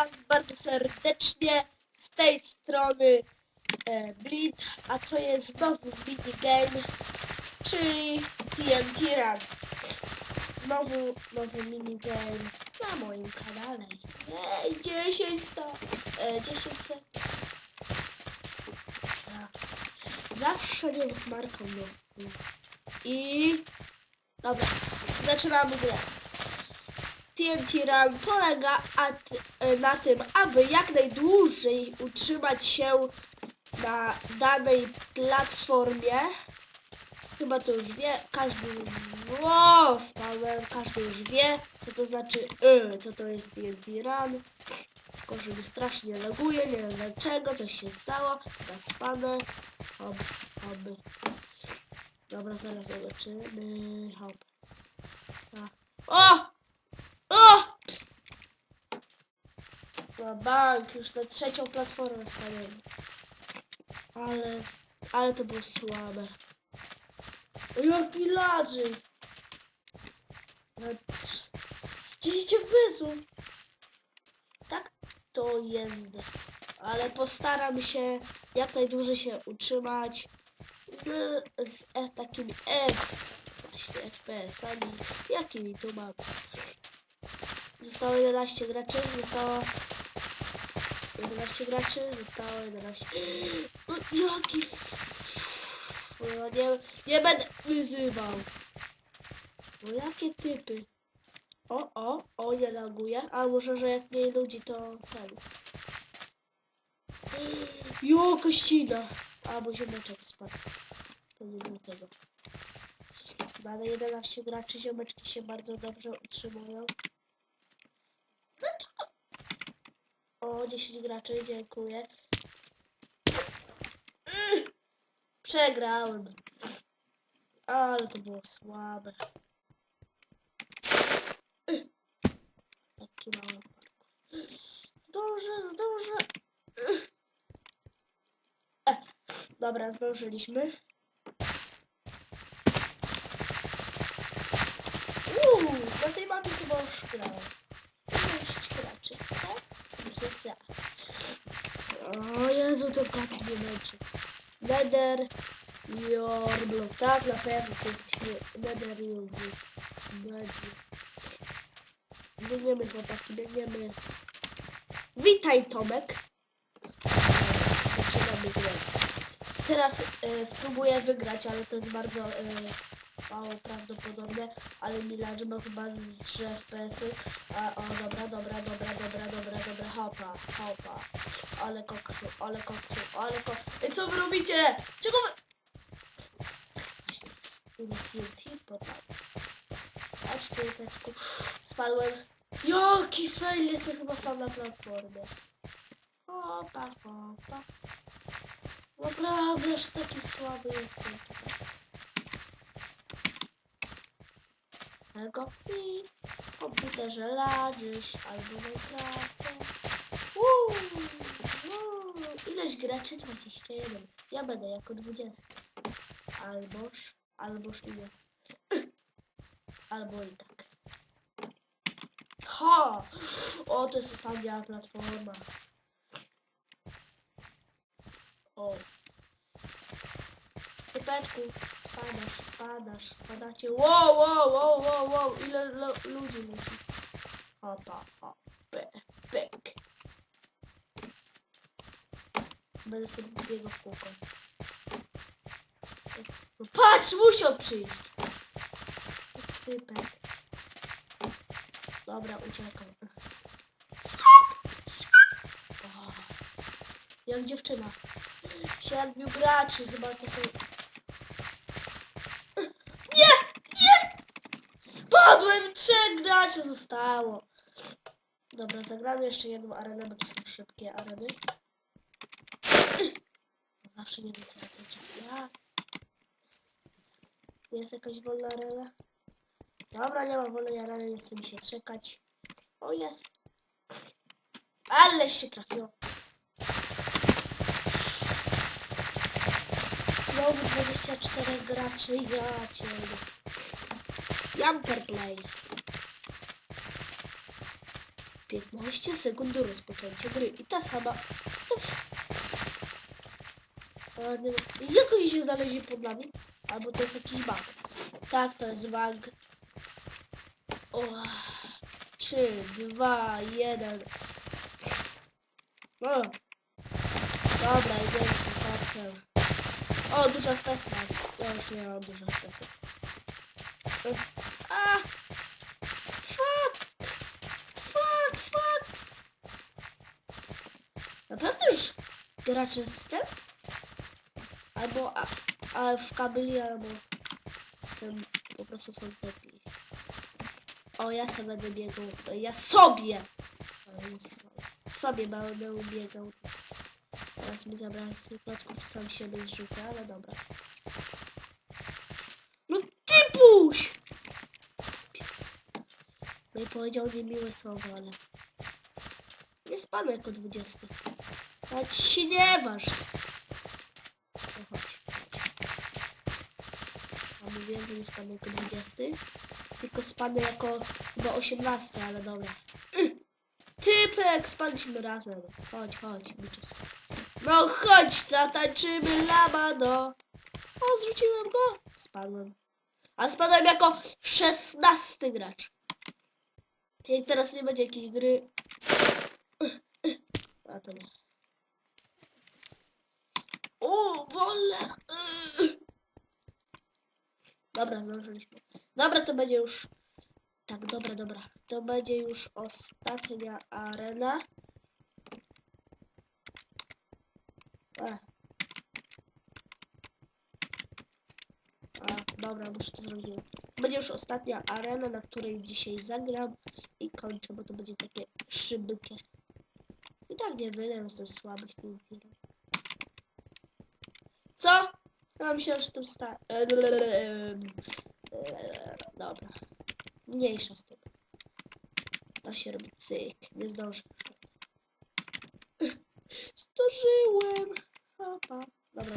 Was bardzo serdecznie z tej strony e, Blid, a to jest znowu minigame, czyli TNT Run. Znowu nowy minigame na moim kanale. Ej, 10 to, e, 10 sekund. Tak. Zawsze nie smarką jest. I... Dobra, zaczynamy grę. TNT Run polega e, na tym, aby jak najdłużej utrzymać się na danej platformie. Chyba to już wie, każdy o, spałem, każdy już wie, co to znaczy, y, co to jest TNT Run. Tylko, że mi strasznie laguje, nie wiem dlaczego, coś się stało, zaspanę, hop, hop. Dobra, zaraz zobaczymy, hop. A. O! O! Bank, już na trzecią platformę staniemy. Ale, ale to było słabe. Jak pilarzy! Zdzielicie wysłów. Tak to jest. Ale postaram się jak najdłużej się utrzymać z, z e, takimi F, właśnie FPS-ami, jakimi tu mam. Zostało 11 graczy, zostało 11 graczy, zostało 11. No jaki... Nie, nie będę wyzywał. No jakie typy? O, o, o, nie laguje. A może, że jak mniej ludzi, to ten. Jo, kościna. Albo ziomeczek spadł. To nie było tego. Mamy 11 graczy, ziomeczki się bardzo dobrze utrzymują. Dlaczego? O, 10 graczy, dziękuję. Mm, Przegrałem. Ale to było słabe. Mm, Taki mały parkour. Zdążę, zdążę. Mm. E, Dobra, zdążyliśmy. Uuu, na tej mapie chyba już grałem. Sześć graczy, sto? Jest ja. O Nie będzie. Nether, your block. Tak, na pewno to jest Nether, your block. Nether. Biegniemy chłopaki, biegniemy. Witaj Tomek. Zaczynamy grę. Teraz e, spróbuję wygrać, ale to jest bardzo e, mało prawdopodobne, ale Miladzy ma chyba z 3 FPS-y. A, o, dobra, dobra, dobra, dobra, dobra, dobra, hopa, hopa. Ale koksu, ale koksu, ale koksu. Ej, co wy robicie? Czego wy... Patrz, tu teczku. Spadłem. Jaki fail, jestem chyba sam na platformie. Hopa, hopa. Naprawdę, że taki słaby jestem tutaj. Tylko i w komputerze ladzisz albo Minecrafcie. Uuu, uuu. Ileś graczy? 21. Ja będę jako 20. Alboż, alboż i nie. Albo i tak. Ha! O, to jest ostatnia platforma. O. Typeczku, spadasz, spadasz, spadacie. Wow, wow, wow, wow, wow. Ile ludzi. Hopa, hop, pe, pek. Będę sobie biegał w kółko. No patrz, musiał przyjść. Typek. Dobra, uciekam. O, jak dziewczyna. Siedmiu graczy chyba to są... Nie! Nie! Spadłem! Trzech graczy zostało. Dobra, zagramy jeszcze jedną arenę, bo to są szybkie areny. Zawsze nie wiem co to ja. Jest jakaś wolna arena? Dobra, nie ma wolnej areny, nie chce mi się czekać. O, jest. Ale się trafiło. Znowu 24 graczy, ja cię. Jumper play. 15 sekund do rozpoczęcia gry. I ta sama... Jak oni się znaleźli pod nami? Albo to jest jakiś bug. Tak, to jest bug. O, 3, 2, 1. No. Dobra, idziemy pasem. O, duża stacja. Ja już nie mam duża stacja. A! Fuck! Fuck, fuck! Naprawdę już gracze z ten? Albo a, a w kabeli, albo są, po prostu są tepi. O, ja sobie będę biegał. Ja sobie! Sobie będę biegał. Teraz mi zabrałem tych klocków, sam siebie zrzucę, ale dobra. No ty puść! No i powiedział niemiłe słowo, ale... Nie spadł jako 20. Ale ci się nie waż. No chodź. A mówiłem, że nie spadł jako 20. Tylko spadł jako chyba 18, ale dobra. Typek, spadliśmy razem. Chodź, chodź, Miczus. No chodź, zatańczymy labado. O, zrzuciłem go. Spadłem. Ale spadłem jako 16 gracz. Jak teraz nie będzie jakiejś gry. A to nie. O, wolę. Dobra, zdążyliśmy. Dobra, to będzie już. Tak, dobra, dobra. To będzie już ostatnia arena. E. A, dobra, muszę to zrobić. Będzie już ostatnia arena, na której dzisiaj zagram i kończę, bo to będzie takie szybkie. I tak nie wydę, jestem słaby w tym filmie. Co? Ja myślałem, że to sta... Dobra. Mniejsza z tym. To się robi cyk. Nie zdążę. Zdążyłem. Opa. Dobra.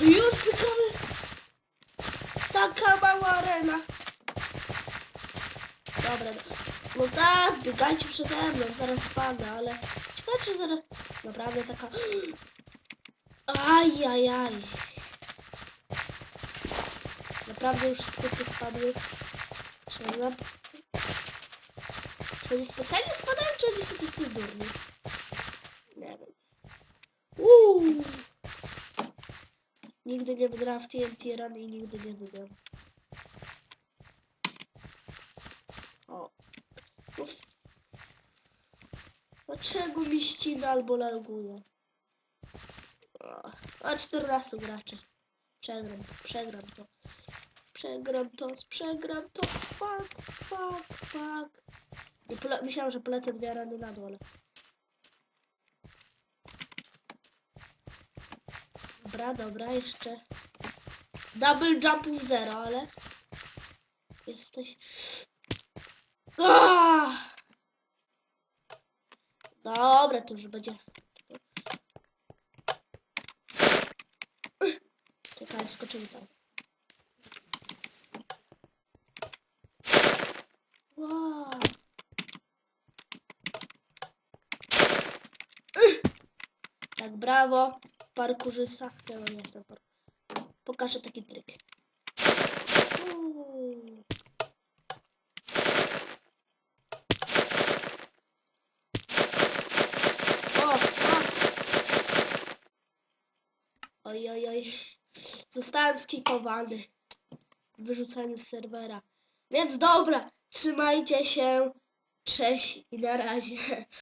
Już wygramy. Taka mała arena. Dobra. No tak, biegajcie przede mną. Zaraz spadnę, ale... Ciekawe, czy zaraz... Naprawdę taka... Ajajaj. Naprawdę już typy spadły. Czy oni specjalnie spadają, czy oni są tacy durni? Nie wiem. Uuu. Nigdy nie wygrałam w TNT Run i nigdy nie wygram. O. Uf. Dlaczego mi ścina albo laguje? A 14 graczy. Przegram, przegram to. Przegram to, przegram to. Fuck, fuck, fuck. Myślałem, że polecę dwie rany na dole. Dobra, dobra, jeszcze. Double jumpów zero, ale... Jesteś... Aaaa! Dobra, to już będzie... Czekaj, skoczymy tam. Tak, brawo. Parkurzysta. Ja nie jestem par... Pokażę taki tryk. O, o. Oj, oj, oj. Zostałem skikowany. Wyrzucony z serwera. Więc dobra, trzymajcie się. Cześć i na razie.